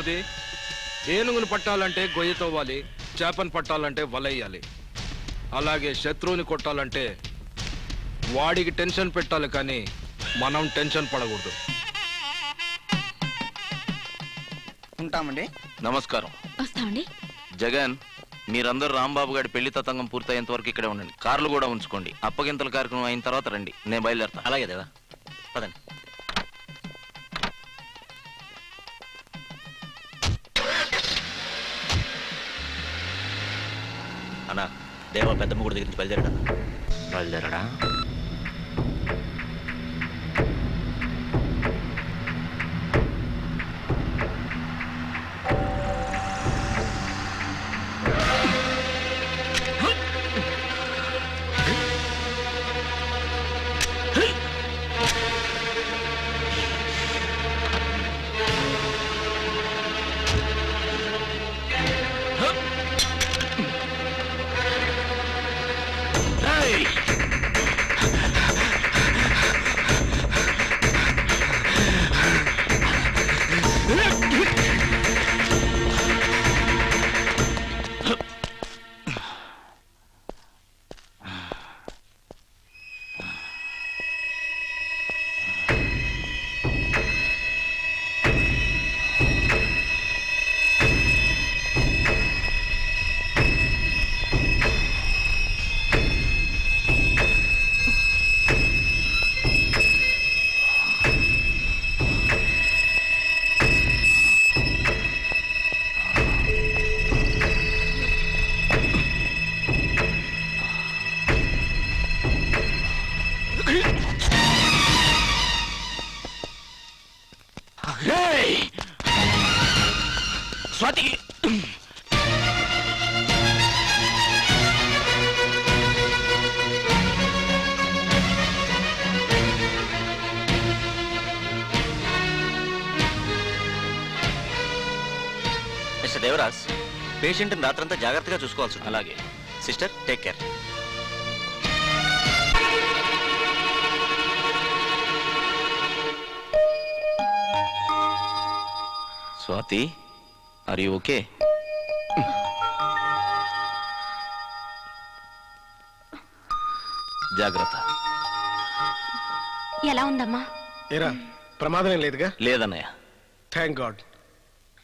బామర్ది ఏనుగును పట్టాలంటే గొయ్యి తవ్వాలి చేపను పట్టాలంటే వలయ్యాలి అలాగే శత్రువుని కొట్టాలంటే వాడికి టెన్షన్ పెట్టాలి కానీ మనం టెన్షన్ పడకూడదు. ఉంటామండి. నమస్కారం. వస్తామండి. జగన్ మీరందరూ రాంబాబు గారి పెళ్ళి తతంగం పూర్తయ్యేంత వరకు ఇక్కడే ఉండండి. కార్లు కూడా ఉంచుకోండి. అప్పగింతల కార్యక్రమం అయిన తర్వాత రండి. నేను బయలుదేరతా. అలాగే దేవా. పదండి. దేవా పెద్దమ్మ గుడి దగ్గర నుంచి బయలుదేరాడా? బయలుదేరాడా? స్వాతి. మిస్టర్ దేవరాజ్ పేషెంట్ని రాత్రంతా జాగ్రత్తగా చూసుకోవాల్సి. అలాగే. Sister take care. Swathi are you okay జాగ్రత్త. ఎలా ఉందమ్మా? ఏరా ప్రమాదం ఏం లేదుగా? లేదన్నయ్య. థ్యాంక్ గాడ్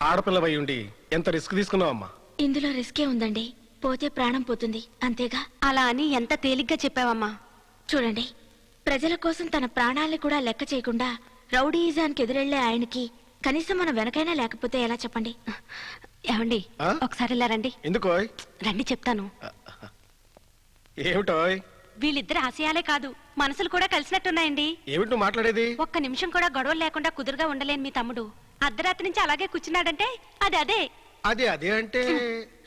ఆడపిల్లవై ఉండి ఎంత రిస్క్ తీసుకున్నావమ్మా? ఇందులో రిస్కే ఉందండి. పోతే ప్రాణం పోతుంది అంతేగా? అలా అని ఎంత తేలిగ్గా చెప్పావమ్మా? చూడండి ప్రజల కోసం తన ప్రాణాల్ని కూడా లెక్క చేయకుండా రౌడీయిజానికి ఎదురెళ్ళే ఆయనకి కనీసం మన వెనకైనా లేకపోతే ఎలా చెప్పండి? ఏమండి ఆ? ఒకసారి ఇలా రండి. ఎందుకోయ్ రండి చెప్తాను. ఏమిటోయ్ వీళ్ళిద్దరి ఆశయాలే కాదు మనసులు కూడా కలిసినట్టున్నాయండి. ఏమిటి నువ్వు మాట్లాడేది? ఒక్క నిమిషం కూడా గొడవలు లేకుండా కుదురుగా ఉండలేని మీ తమ్ముడు. అర్ధరాత్రి నుంచి అలాగే కూర్చున్నాడంటే అది అదే. అదే అదే అంటే?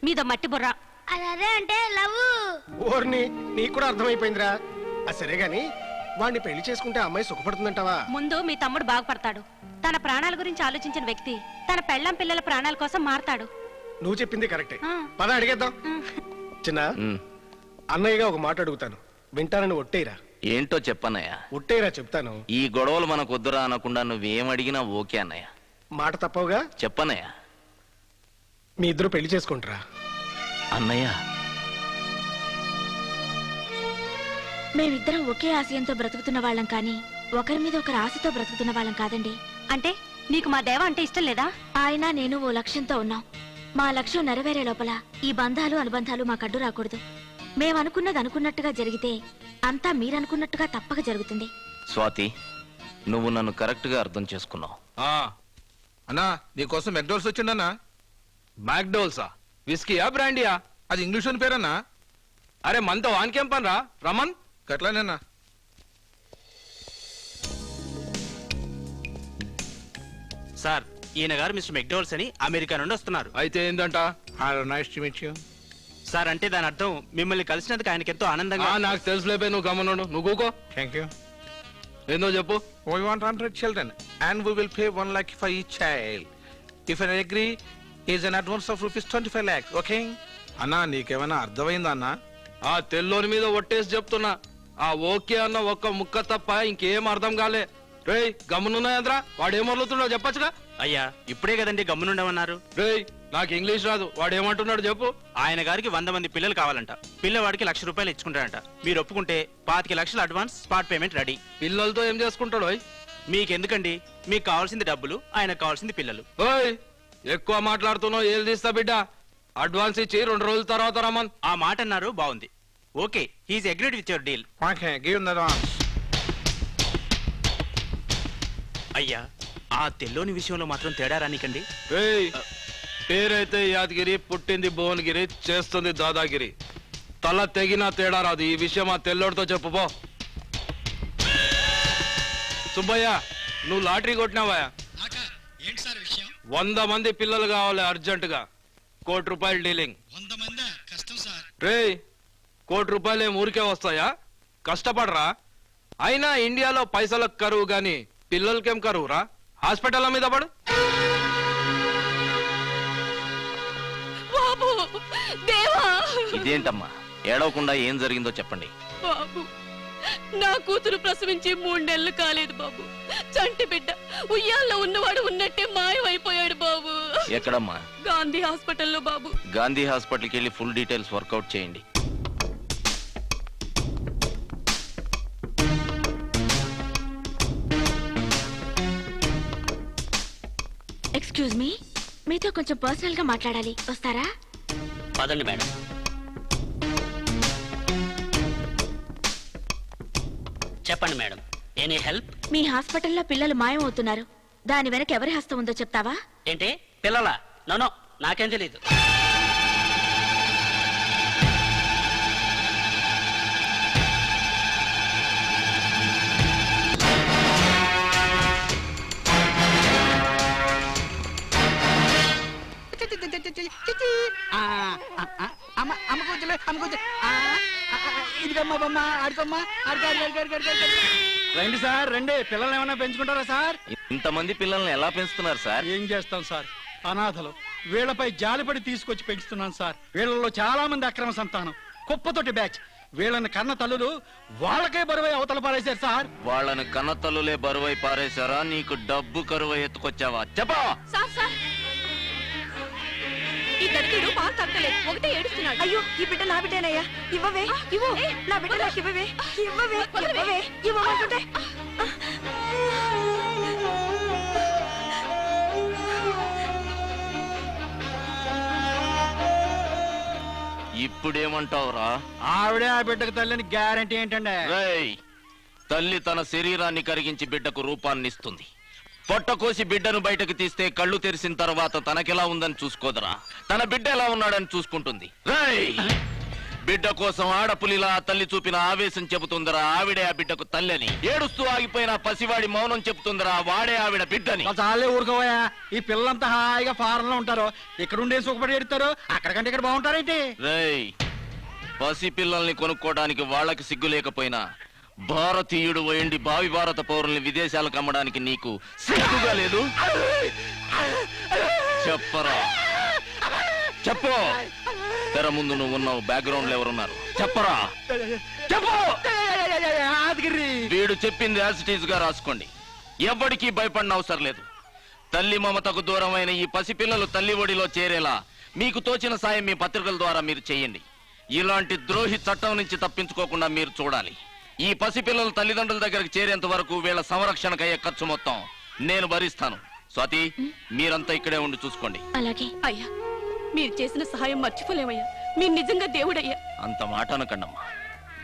మీదో మట్టి బుర్ర. అదే అంటే లవ్ ఓర్ని నీకు కూడా అర్థమైపోయిందిరా. ఆ సరే గాని వాడిని పెళ్ళి చేసుకుంటే అమ్మాయి సుఖపడుతుందంటావా? ముందు మీ తమ్ముడు బాగుపడతాడు. తన ప్రాణాల గురించి ఆలోచించిన వ్యక్తి తన పెళ్ళం పిల్లల ప్రాణాల కోసం మారతాడు. నువ్వు చెప్పింది కరెక్టే. ఆ. పద అడిగేద్దాం. చిన్న అన్నయ్యగా ఒక మాట అడుగుతాను. వింటానని ఒట్టేరా. ఏంటో చెప్పన్నయ్య. ఒట్టేరా చెప్తాను. ఈ గొడవలు మనకు వద్దురా అనకుండా నువ్వేం అడిగినా ఓకే అన్నయ్య. మాట తప్పవుగా? చెప్పన్నయ్య. మీ ఇద్దరు పెళ్ళి చేసుకుంటారా? అన్నయ్య మేమిద్దరం ఒకే ఆశయంతో బ్రతుకుతున్న వాళ్ళం కానీ ఒకరి మీద ఒకరు ఆశతో బ్రతుకుతున్న వాళ్ళం కాదండి. అంటే నీకు మా దేవ అంటే ఇష్టం లేదా? ఆయన నేను ఓ లక్ష్యంతో ఉన్నాం. మా లక్ష్యం నెరవేరే లోపల ఈ బంధాలు అనుబంధాలు మాకు అడ్డు రాకూడదు. మేము అనుకున్నది అనుకున్నట్టుగా జరిగితే అంతా మీరనుకున్నట్టుగా తప్పక జరుగుతుంది. స్వాతి నువ్వు నన్ను కరెక్ట్గా అర్థం చేసుకున్నావు. ఆ, అన్నా నీకోసం మెక్డోల్స్ వచ్చిండన్నా మ్యాక్డోల్సా విస్కీయా బ్రాండియా? అది ఇంగ్లీష్ అని పేరన్నా. అరే మనతో వానికేం పని రా రమన్? గట్లానేనా సార్ ఈయన గారు మిస్టర్ మెక్డోల్స్ అని అమెరికా నుండి వస్తున్నారు. అయితే ఏందంట? Hello nice to meet you sir అంటే దాని అర్థం మిమ్మల్ని కలిసినందుకు ఆయనకి ఎంతో ఆనందంగా ఆ, నాకు తెలుసులేపే నువ్వు గమనుడు నువ్వు Thank you. ఏందో చెప్పు. We want 100 children and we will pay 1 lakh for each child. If I agree, is an advance of rupees 25 lakhs, okay? అన్నా నీకేమైనా అర్థమైందా అన్నా? ఆ తెల్లోని మీద ఒట్టేసి చెప్తున్నా. ఆ ఓకే అన్న ఒక్క ముక్క తప్ప ఇంకేం అర్థం కాలే. రేయ్ గమ్మునున్నాయంత్రా వాడు ఏమర్లుతున్నాడో చెప్పచ్చుగా? అయ్యా ఇప్పుడే కదండి గమ్మునుండమన్నారు. రేయ్ నాకు ఇంగ్లీష్ రాదు. వాడు ఏమంటున్నాడు చెప్పు. ఆయన గారికి వంద మంది పిల్లలు కావాలంట. పిల్లవాడికి లక్ష రూపాయలు ఇచ్చుకుంటారంట మీరు ఒప్పుకుంటే పాతిక లక్షలు అడ్వాన్స్ స్పాట్ పేమెంట్ రెడీ. పిల్లలతో ఏం చేసుకుంటాడు? మీకెందుకండి? మీకు కావాల్సింది డబ్బులు ఆయనకు కావాల్సింది పిల్లలు. ఓయ్ ఎక్కువ మాట్లాడుతున్నావు ఏది తీస్తా బిడ్డ. అడ్వాన్స్ ఇచ్చి రెండు రోజుల తర్వాత రమ్మన్. ఆ మాట అన్నారు బాగుంది. Okay he's agreed with your deal. అయ్యా ఆ తెల్లోని విషయంలో మాత్రం తేడా రానికండి. రేయ్ పేరైతే యాదగిరి పుట్టింది భువనగిరి చేస్తుంది దాదాగిరి. తల తెగినా తేడా రాదు ఈ విషయం ఆ తెల్లోడితో చెప్పుపో సుబ్బయ్య నువ్వు లాటరీ కొట్టినావా? ఏంటి సార్ విషయం? వంద మంది పిల్లలు కావాలి అర్జెంటుగా. కోటి రూపాయలు డీలింగ్. వంద మంది? కష్టం సార్. రేయ్ కోటి రూపాయలు ఏం ఊరికే వస్తాయా? కష్టపడరా. అయినా ఇండియాలో పైసలకు కరువు గాని పిల్లలకేం కరువురా? హాస్పిటల్ మీద పడు. బాబు దేవా. ఇదేంటమ్మా? ఏడవకుండా ఏం జరిగిందో చెప్పండి. బాబు నా కూతురు ప్రసవించి మూడేళ్ళు కాలేదు బాబు. చంటి బిడ్డ ఉయ్యాల్లో ఉన్నవాడు ఉన్నట్టే మాయమైపోయాడు బాబు. ఎక్కడమ్మా? గాంధీ హాస్పిటల్లో బాబు. గాంధీ హాస్పిటల్కి వెళ్ళి ఫుల్ డీటెయిల్స్ వర్కౌట్ చేయండి. ఎక్స్క్యూజ్ మీ మీతో కొంచెం పర్సనల్గా మాట్లాడాలి. వస్తారా? పదండి మేడం. చెప్పండి మేడం. Any help? మీ హాస్పిటల్లో పిల్లలు మాయమవుతున్నారు. దాని వెనక ఎవరి హస్తం ఉందో చెప్తావా? ఏంటి? పిల్లల? నోనో నాకేం తెలీదు. ఆడుకోమ్మా. రండి సార్ రండి. పిల్లల్ని ఏమైనా పెంచుకుంటారా సార్? ఇంతమంది పిల్లల్ని ఎలా పెంచుతున్నారు సార్? ఏం చేస్తాం సార్? అనాథలు. వీళ్ళపై జాలిపడి తీసుకొచ్చి పెంచుతున్నాను సార్. వీళ్ళలో చాలా మంది అక్రమ సంతానం. కుప్పతోటి బ్యాచ్. వీళ్ళని కన్న తల్లులు వాళ్ళకే బరువై అవతల పారేశారు సార్. వాళ్ళని కన్నతల్లులే బరువై పారేశారా? నీకు డబ్బు కరువు ఎత్తుకొచ్చావా? చెప్పా! Sir sir. ఈ దరిద్రుడు పాలు తగ్గలేదు ఒకటే ఏడుస్తున్నాడు. అయ్యో ఈ బిడ్డ నా బిడ్డేనయ్యా. ఇవ్వవే. ఇవ్వు. నా బిడ్డ నాకు ఇవ్వవే. ఇవ్వవే. ఇవ్వవే. ఇవ్వమంటుంటే. ఇప్పుడేమంటావురా? ఆవిడే ఆ బిడ్డకు తల్లిని గ్యారంటీ ఏంటండి? రేయ్ తల్లి తన శరీరాన్ని కరిగించి బిడ్డకు రూపాన్నిస్తుంది. పొట్ట కోసి బిడ్డను బయటకు తీస్తే కళ్ళు తెరిసిన తర్వాత తనకెలా ఉందని చూసుకోదరా. తన బిడ్డ ఎలా ఉన్నాడని చూసుకుంటుంది. రేయ్! బిడ్డ కోసం ఆడపులిలా తల్లి చూపిన ఆవేశం చెబుతుందరా. ఆవిడే ఆ బిడ్డకు తల్లని. ఏడుస్తూ ఆగిపోయిన పసివాడి మౌనం చెబుతుందరా. వాడే ఆవిడ బిడ్డని. చాలే ఊరుకోవయా ఈ పిల్లలంతా హాయిగా ఫారెన్లో ఉంటారు. ఇక్కడ ఉండే సుఖపడి ఎడతారు అక్కడికంటే ఇక్కడ బాగుంటారేంటి? రేయ్! పసి పిల్లల్ని కొనుక్కోవడానికి వాళ్ళకి సిగ్గు లేకపోయినా భారతీయుడు పోయండి భావి భారత పౌరుల్ని విదేశాలకు అమ్మడానికి నీకు సిగ్గుగా లేదు? చెప్పరా? చెప్పు. తెర ముందు నువ్వు ఉన్నావు బ్యాక్గ్రౌండ్లో ఎవరున్నారు? చెప్పరా? చెప్పు. వీడు చెప్పింది యాజ్ ఇట్ ఈజ్గా రాసుకోండి. ఎవ్వడికి భయపడిన అవసరం లేదు. తల్లి మమతకు దూరమైన ఈ పసిపిల్లలు తల్లి ఒడిలో చేరేలా మీకు తోచిన సాయం మీ పత్రికల ద్వారా మీరు చేయండి. ఇలాంటి ద్రోహి చట్టం నుంచి తప్పించుకోకుండా మీరు చూడాలి. ఈ పసిపిల్లలు తల్లిదండ్రుల దగ్గరకు చేరేంత వరకు వీళ్ళ సంరక్షణకయ్యే ఖర్చు మొత్తం నేను భరిస్తాను. స్వాతి మీరంతా ఇక్కడే ఉండి చూసుకోండి. అలాగే. అయ్యా మీరు చేసిన సహాయం మర్చిపోలేమయ్యా. మీరు నిజంగా దేవుడయ్యా. అంత మాట అనకండమ్మా.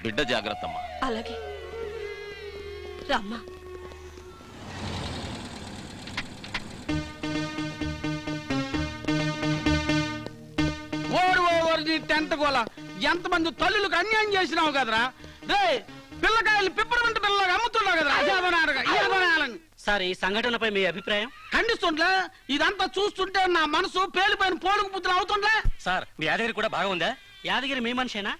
బిడ్డ జాగ్రత్తమ్మా. అలాగే. రామ్మా. ఓవర్ గోల. ఎంతమంది తల్లులకు అన్యాయం చేసినావు కదరా? రే పిల్లకాయలు పిప్పరమంట పిల్లలకు అమ్ముతున్నావు కదరా? అజాదనారగా ఇజాదనాలని సార్ ఈ సంఘటనపై మీ అభిప్రాయం? ఖండిస్తుండ్లే. ఇదంతా చూస్తుంటే నా మనసు పేలిపోయిన పోలుకు పుత్రులు అవుతుండ్లే. సార్ మీ యాదగిరి కూడా బాగుందా యాదగిరి మీ మనిషేనా?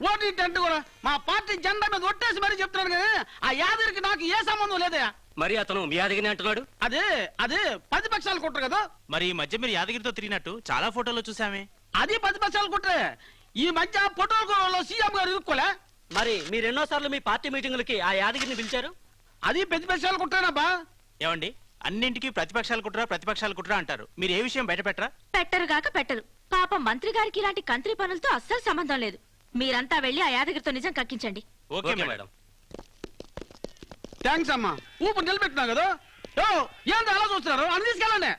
ఓటీ టెంట్ కూడా మా పార్టీ జెండా మీద ఒట్టేసి మరీ చెప్తున్నాను కదా ఆ యాదరికి నాకు ఏ సంబంధం లేదయా మరి అతను మీ యాదగిరి అంటున్నాడు? అదే అదే పది పక్షాలు కుట్ర కదా. మరి ఈ మధ్య మీరు యాదగిరితో తిరిగినట్టు చాలా ఫోటోలు చూసామే. అది పది పక్షాలు కుట్రే ఈ మధ్య ఫోటోలో సీఎం గారు ఇరుక్కోలే. మరి మీరు ఎన్నోసార్లు మీ పార్టీ మీటింగులకి ఆ యాదగిరిని పిలిచారు? అది పెద్ద పెద్ద కుట్టానబ్బా ఏమండి? అన్నింటికి ప్రతిపక్షాలు కుట్రా ప్రతిపక్షాలు కుట్రా అంటారు. మీరు ఏ విషయం బయట పెట్టరా? పెట్టరు గాక పెట్టరు. పాపం మంత్రి గారికి ఇలాంటి కంత్రి పనులతో అస్సలు సంబంధం లేదు. మీరంతా వెళ్ళి ఆ యాదగిరితో నిజం కక్కించండి. Okay madam. థ్యాంక్స్ అమ్మా. ఊపు నిలబెట్టినా కదా? ఏంది అలా చూస్తున్నారు? అని తీసుకెళ్ళండి.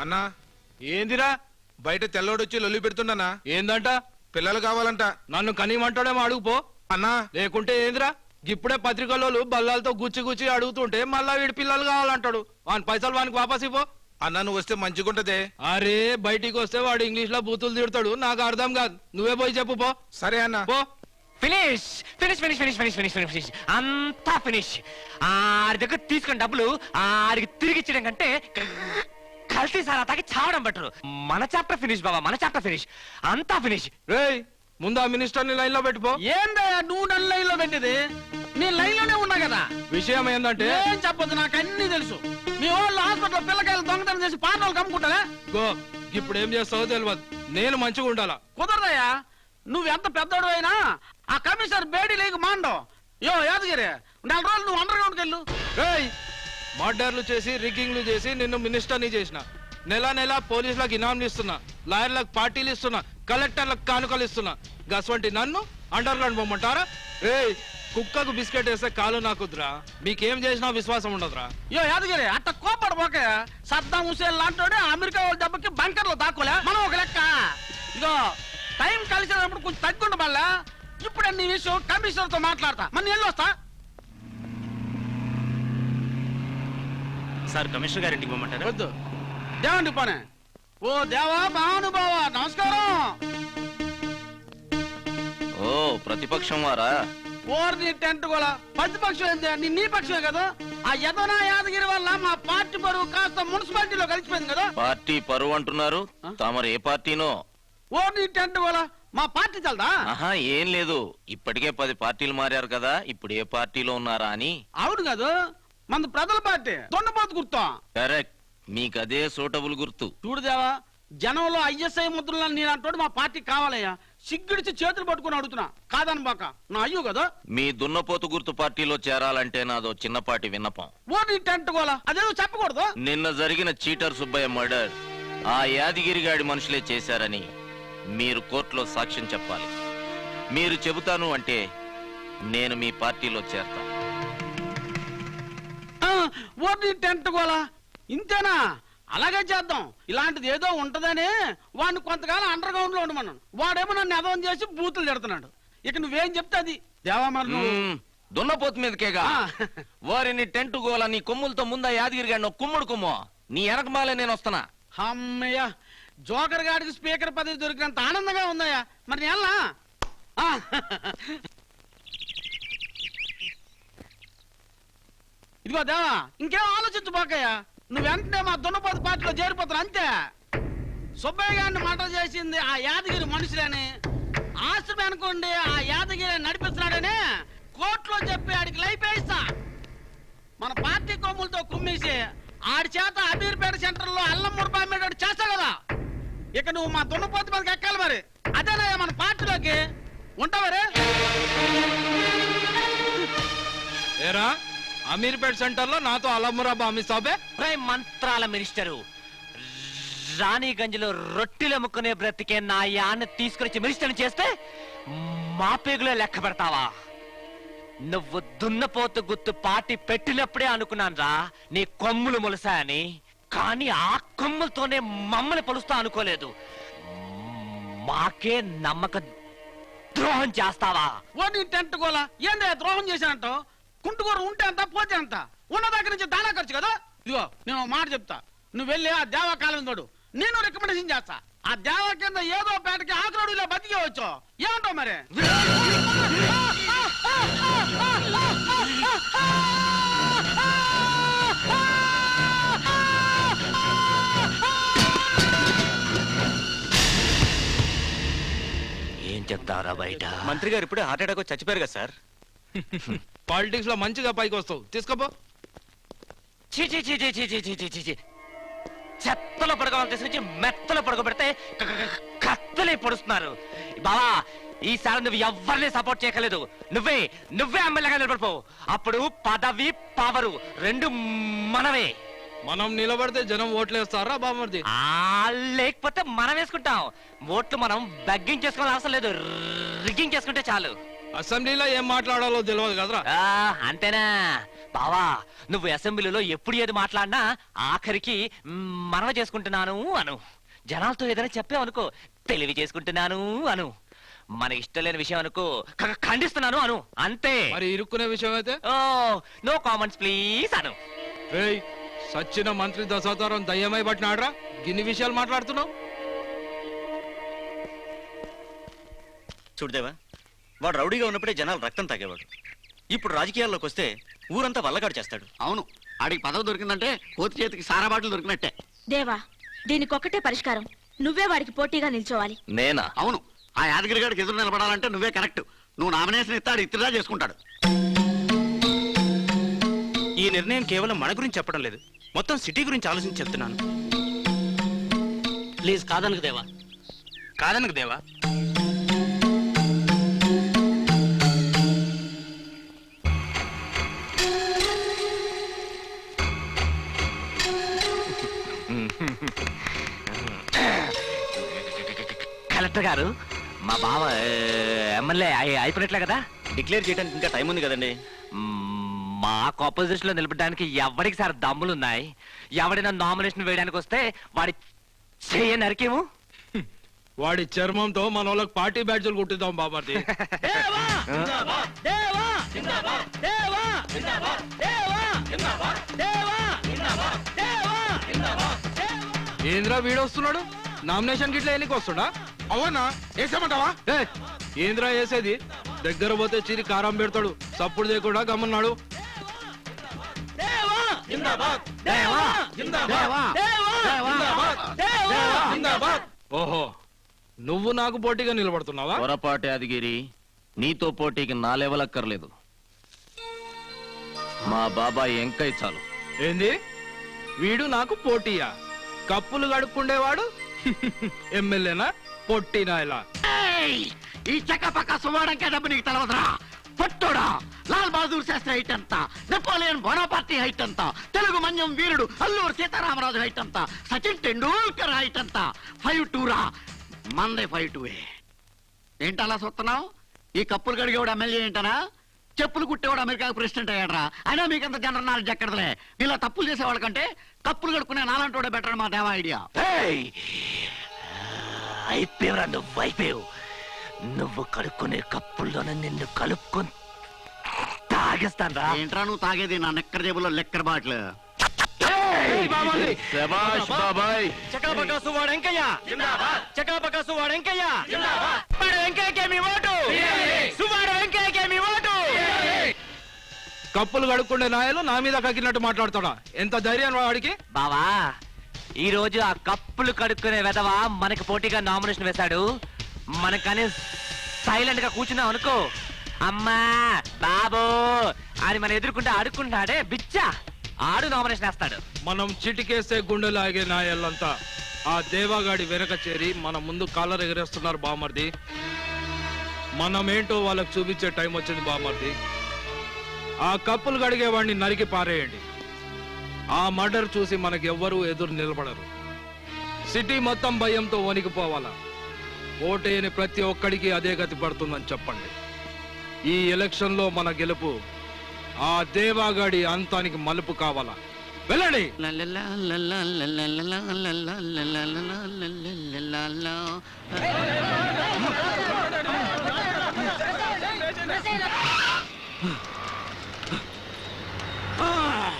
అన్నా ఏందిరా? బయట తెల్లోడొచ్చి లొల్లి పెడుతుండనా ఏందంట? పిల్లలు కావాలంట. నన్ను కనీమంటాడేమో అడుగుపో. అన్నా. లేకుంటే ఏందిరా? ఇప్పుడే పత్రికల్లో బల్లాలతో గుచ్చి గుచ్చి అడుగుతుంటే మళ్ళా వీడి పిల్లలు కావాలంటాడు. వాని పైసలు వానికి వాపస్ ఇవ్వు. అన్నా నువ్వు వస్తే మంచిగుంటదే. అరే బయటికి వస్తే వాడు ఇంగ్లీష్లో బూతులు తిడతాడు. నాకు అర్థం కాదు. నువ్వే పోయి చెప్పు పో. సరే అన్నా. పో. Finish finish finish finish finish finish finish finish అంతా ఫినిష్ ఆడి దగ్గర తీసుకున్న డబ్బులు ఆడికి తిరిగి ఇచ్చడం కంటే కల్తీ సారా తాగి చావడం బెటరు మన చాప్టర్ ఫినిష్ బాబా మన చాప్టర్ ఫినిష్ అంతా ఫినిష్ రేయ్ ముందు ఆ మినిస్టర్ని లైన్లో పెట్టుకో ఏందయ్యా నువ్వు నన్ను లైన్లో పెట్టేది? నేను లైన్లోనే ఉన్నా కదా? విషయం ఏందంటే ఏం చెప్పొద్దు నాకు అన్ని తెలుసు. మీ వాళ్ళు హాస్పిటల్ పిల్లకాయలు దొంగతనం చేసి పాటలు కమ్ముకుంటారా? గో ఇప్పుడు ఏం చేస్తావో తెలియదు నేను మంచిగా ఉండాలా? కుదరదయ్యా. నువ్వు ఎంత పెద్దోడు అయినా ఆ కమిషనర్ బేడీ లేక మాండో. యో యాదగిరి నెల రోజులు నువ్వు అండర్ గ్రౌండ్కి వెళ్ళు. రేయ్ మర్డర్లు చేసి రిగ్గింగ్లు చేసి నిన్ను మినిస్టర్ని చేసిన. నెల నెల పోలీసులకు ఇనాంలు ఇస్తున్నా లాయర్లకు పార్టీలు ఇస్తున్నా కలెక్టర్లకు కానుకలు ఇస్తున్నా. గస్వంటి నన్ను అండర్ గ్రౌండ్ పొమ్మంటారా? రేయ్ కుక్కకు బిస్కెట్ వేస్తే కాలు నాకుద్రా మీకేం చేసినా విశ్వాసం ఉండదురా. యో యాదగిరి అట్ట కోపడు పోక. సద్దాం హుసేన్ లాంటోడే అమెరికా వాళ్ళ దెబ్బకి బంకర్లో దాక్కోలే. మనం ఒక లెక్క. ఇదో టైం కలిసినప్పుడు కొంచెం తగ్గుండ మళ్ళా? ఇప్పుడు నీ విషయం కమిషనర్తో మాట్లాడతా. మన ఎల్లు వస్తా సార్ కమిషనర్ గారింటికి పోమంటారా? వద్దు. దేవండి పోనే? ఓ దేవా మహానుభావ నమస్కారం. ఓ ప్రతిపక్షం వారా? ఓర్ని టెంట్ కూడా ప్రతిపక్షం ఏంది? నీ నీ పక్షమే కదా? ఆ యదనా యాదగిరి వల్ల మా పార్టీ బరువు కాస్త మున్సిపాలిటీలో కలిసిపోయింది కదా? పార్టీ పరువు అంటున్నారు. తమరు ఏ పార్టీనో? ఓర్ని టెంట్ కూడా మా పార్టీ చల్దా ఆహా ఏం లేదు. ఇప్పటికే పది పార్టీలు మారారు కదా ఇప్పుడు ఏ పార్టీలో ఉన్నారా అని. అవును కదా మన ప్రజల పార్టీ దొండపోతు గుర్తాం. కరెక్ట్. మీకు అదే సూటబుల్ గుర్తు. చూడు దేవా జనంలో ఐఎస్ఐ ముద్రలు నేను అంటోడు మా పార్టీ కావాలయ్యా. సిగ్గుడిచి చేతులు పట్టుకుని అడుగుతున్నా. కాదని బాక నా అయ్యో కదా. మీ దున్నపోతు గుర్తు పార్టీలో చేరాలంటే నాదో చిన్నపాటి విన్నపం. ఓటి టెంట్ గోలా అదేదో చెప్పకూడదు? నిన్న జరిగిన చీటర్ సుబ్బయ్య మర్డర్. ఆ యాదగిరిగాడి మనుషులే చేశారని. మీరు కోర్టులో సాక్ష్యం చెప్పాలి. మీరు చెబుతాను అంటే నేను మీ పార్టీలో చేరతా. ఓటి టెంట్ గోలా ఇంతేనా? అలాగే చేద్దాం. ఇలాంటిది ఏదో ఉంటదని వాడిని కొంతకాలం అండర్ గ్రౌండ్లో ఉండమన్నాను. వాడేమో నన్ను ఎదవం చేసి బూతులు తిడుతున్నాడు. ఇక నువ్వేం చెప్తే అది. దేవా మరి నువ్వు? మ్మ్, దున్నపోతు మీదకేగా. వారిని టెంట్ గోల నీ కొమ్ములతో ముందా యాదగిరిగాడిని ఒక కుమ్ముడు కుమ్మో. నీ వెనకమాలే నేను వస్తున్నా. అమ్మయ్య జోకర్ గాడికి స్పీకర్ పదవి దొరికినంత ఆనందంగా ఉందయ్యా. మరి నేను ఇదిగో దేవా ఇంకేం ఆలోచించబోకయ్యా నువ్వు వెంటనే మా దున్నపోతు పార్టీలో చేరిపోతాను అంతే. సుబ్బయ్య గారిని మంట చేసింది ఆ యాదగిరి మనుషులని. ఆస్తి అనుకోండి ఆ యాదగిరి నడిపిస్తున్నాడని కోర్టులో చెప్పి ఆడికి లైఫ్ వేస్తా మన పార్టీ కొమ్ములతో కుమ్మేసి ఆడి చేత అమీర్పేట సెంటర్లో అల్లం మురపాయి చేస్తా కదా. ఇక నువ్వు మా దున్నపోతు మీదకి ఎక్కాలి మరి. అదేనయ్యా మన పార్టీలోకి. ఉంటావరే ఏరా? అమీర్పేట్ సెంటర్లో నాతో అలమురాబా అమితాబే రేయ్ మంత్రాల మినిస్టరు. రాణిగంజ్లో రొట్టెలు అమ్ముకునే బ్రతికే నా యాన్ని తీసుకొచ్చి మినిస్టర్ని చేస్తే మా పేగులో లెక్క పెడతావా? నువ్వు దున్నపోతు గుర్తు పార్టీ పెట్టినప్పుడే అనుకున్నాను రా నీ కొమ్ములు మొలసాయని. కానీ ఆ కొమ్ములతోనే మమ్మల్ని పొలుస్తా అనుకోలేదు. మాకే నమ్మక ద్రోహం చేస్తావా? ఓ నీ టెంట్ గోలా ఏంది ద్రోహం చేశానంట కుంటుకూర ఉంటే అంత పోతే అంత. ఉన్న దగ్గర నుంచి దానా ఖర్చు కదా? ఇదిగో నేను ఒక మాట చెప్తా. నువ్వు వెళ్ళి ఆ దేవా కాలం తోడు నేను రికమెండేషన్ చేస్తా. ఆ దేవా కింద ఏదో పేటకి ఆకురోడులో బతికేవచ్చు ఏమంటావు మరి? బయట. మంత్రి గారు ఇప్పుడే హార్ట్ అటాక్ వచ్చి చచ్చిపోయారు కదా సార్. పాలిటిక్స్లో మంచిగా పైకి వస్తావు. తీసుకోపో. చెత్తలో పడుకోవాలి తీసుకొచ్చి మెత్తలో పడుకోబెడితే క- క- క- కత్తులే పొడుస్తున్నారు. బావా ఈసారి నువ్వు ఎవరిని సపోర్ట్ చేయకలేదు. నువ్వే నువ్వే ఎమ్మెల్యేగా నిలబడిపో అప్పుడు పదవి పవరు రెండు మనవే మనం నిలబడితే జనం ఓట్లేస్తారా బామర్ది? ఆ లేకపోతే మనం వేసుకుంటాం. ఓట్లు మనం బగ్గింగ్ చేసుకోవాల్సిన అవసరం లేదు. రిగ్గింగ్ చేసుకుంటే చాలు. అసెంబ్లీలో ఏం మాట్లాడాలో తెలియదు కదరా. ఆ అంతేనా? బావా నువ్వు అసెంబ్లీలో ఎప్పుడు ఏది మాట్లాడినా ఆఖరికి మ్, మనవ చేసుకుంటున్నాను అను. జనాలతో ఏదైనా చెప్పావు అనుకో తెలివి చేసుకుంటున్నాను అను. మన ఇష్టం లేని విషయం అనుకో ఖండిస్తున్నాను అను. అంతే. మరి ఇరుక్కునే విషయం అయితే? ఓ నో కామెంట్స్ ప్లీజ్ అను. సచ్చిన మంత్రి దశావతారం దయ్యమై పట్టినాడ్రా? గిన్ని విషయాలు మాట్లాడుతున్నావు? చూడదేవా వాడు రౌడీగా ఉన్నప్పుడే జనాలు రక్తం తాగేవాడు. ఇప్పుడు రాజకీయాల్లోకి వస్తే ఊరంతా వల్లకాడు చేస్తాడు. అవును ఆడికి పదవి దొరికిందంటే కోతి చేతికి సారా బాటలు దొరికినట్టే. దేవా దీనికొక్కటే పరిష్కారం. నువ్వే వాడికి పోటీగా నిల్చోవాలి. నేనా? అవును ఆ యాదగిరి గారికి ఎదురు నిలబడాలంటే నువ్వే కరెక్ట్. నువ్వు నామినేషన్ ఇస్తాడు ఇత్తిదా చేసుకుంటాడు. ఈ నిర్ణయం కేవలం మన గురించి చెప్పడం లేదు. మొత్తం సిటీ గురించి ఆలోచించి చెప్తున్నాను. ప్లీజ్ కాదనకు దేవా. కాదనకు దేవా? కలెక్టర్ గారు మా బావ ఎమ్మెల్యే అయిపోయినట్లే కదా? డిక్లేర్ చేయడానికి ఇంకా టైం ఉంది కదండి. మాకు ఆపోజిషన్లో నిలబడడానికి ఎవరికి సార్ దమ్ములున్నాయి? ఎవడైనా నామినేషన్ వేయడానికి వస్తే వాడి చెయ్య నరికేము? వాడి చర్మంతో మన వాళ్ళకి పార్టీ బ్యాడ్జీలు కుట్టిద్దాం బామర్ది ఏంద్రా వీడొస్తున్నాడు నామినేషన్ గిట్ల ఎన్నికి వస్తుడా అవునా? వేసామంటావా ఏ ఏంద్రా వేసేది? దగ్గర పోతే చిరి కారం పెడతాడు. సప్పుడు చేయకుండా గమ్మన్నాడు. ఓహో నువ్వు నాకు పోటీగా నిలబడుతున్నావా? పొరపాటు యాదగిరి నీతో పోటీకి నా లెవెల్ అక్కర్లేదు. మా బాబాయ్ ఎంకై చాలు. ఏంది? వీడు నాకు పోటీయా? కప్పులు గడుపుకుండేవాడు ఎమ్మెల్యేనా? పొట్టినా ఇలా ఈ చెక్క పక్క సువాడంకే డబ్బు నీకు తెలవదురా. పొట్టోడా? లాల్ బహదూర్ శాస్త్రి హైట్ అంతా నెపోలియన్ బోనాపార్టీ హైట్ అంతా తెలుగు మన్యం వీరుడు అల్లూరు సీతారామరాజు హైట్ అంతా సచిన్ టెండూల్కర్ హైట్ అంతా ఫైవ్ టూరా మందే ఫైవ్ టూ ఏంటి అలా చూస్తున్నావు? ఈ కప్పులు కడిగేవాడు ఎమ్మెల్యే ఏంటనా? చెప్పులు కుట్టేవాడు అమెరికాకు ప్రెసిడెంట్ అయ్యాడరా. అయినా మీకు అంత జనరల్ నాలెడ్జ్ ఎక్కడలే ఇలా తప్పులు చేసేవాళ్ళకంటే కప్పులు కడుక్కునే నాలంటోడే బెటర్ మా దేవా ఐడియా. అయిపోయావురా నువ్వు అయిపోయావు. నువ్వు కడుక్కునే కప్పుల్లోనే నిన్ను కలుపుకొని తాగేస్తాను ఏంట్రా నువ్వు తాగేది? నా నెక్కర్ జేబులో లెక్కర్ బాట్లు. బాబాయ్! వెంకయ్య! వెంకయ్య! వెంకయ్యకే మీ ఓటు! సువాడు వెంకయ్యకే మీ ఓటు! కప్పులు కడుక్కుండే నాయలు నా మీద కక్కినట్టు మాట్లాడతాడా? ఎంత ధైర్యం వాడికి? బావా ఈ రోజు ఆ కప్పులు కడుక్కునే వెధవ మనకి పోటీగా నామినేషన్ వేశాడు. మనకనే సైలెంట్గా కూర్చున్నాం అనుకో. అమ్మా బాబో అని మనం ఎదుర్కొంటే ఆడుకుంటాడే బిచ్చా. ఆడు నామినేషన్ వేస్తాడు. మనం చిటికేస్తే గుండెలాగే ఆగే నాయళ్ళంతా ఆ దేవాగాడి వెనక చేరి మన ముందు కాలర్ ఎగరేస్తున్నారు బామర్ది. మనమేంటో వాళ్ళకు వాళ్ళకి చూపించే టైం వచ్చింది బామర్ది. ఆ కప్పులు గడిగేవాడిని నరికి పారేయండి. ఆ మర్డర్ చూసి మనకి ఎవ్వరూ ఎదురు నిలబడరు. సిటీ మొత్తం భయంతో వణికిపోవాలా? ఓటేయని ప్రతి ఒక్కడికి అదే గతి పడుతుందని చెప్పండి ఈ ఎలక్షన్లో మన గెలుపు ఆ దేవాగాడి అంతానికి మలుపు కావాలా వెళ్ళండి Ah!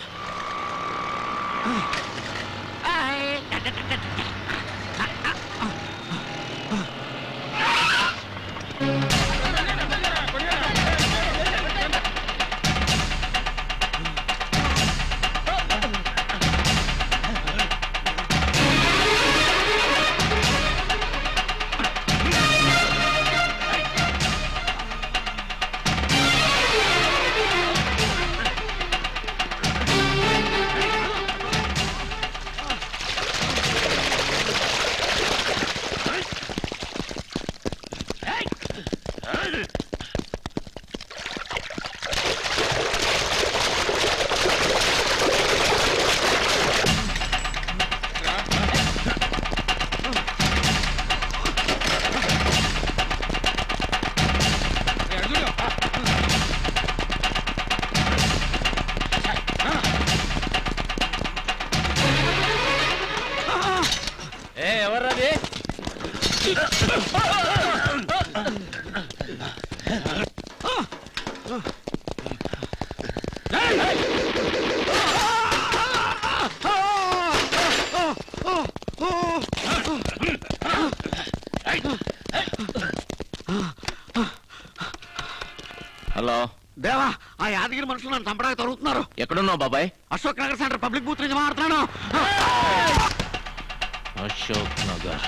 నన్ను చంపడానికి తరుగుతున్నారు ఎక్కడున్నావు బాబాయ్? Ashok Nagar centre public booth నుంచి మాట్లాడుతున్నాను. అశోక్ నగర్.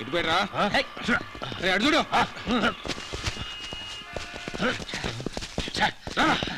ఇటు పోయిరా. రే అడు చూడు. ఆ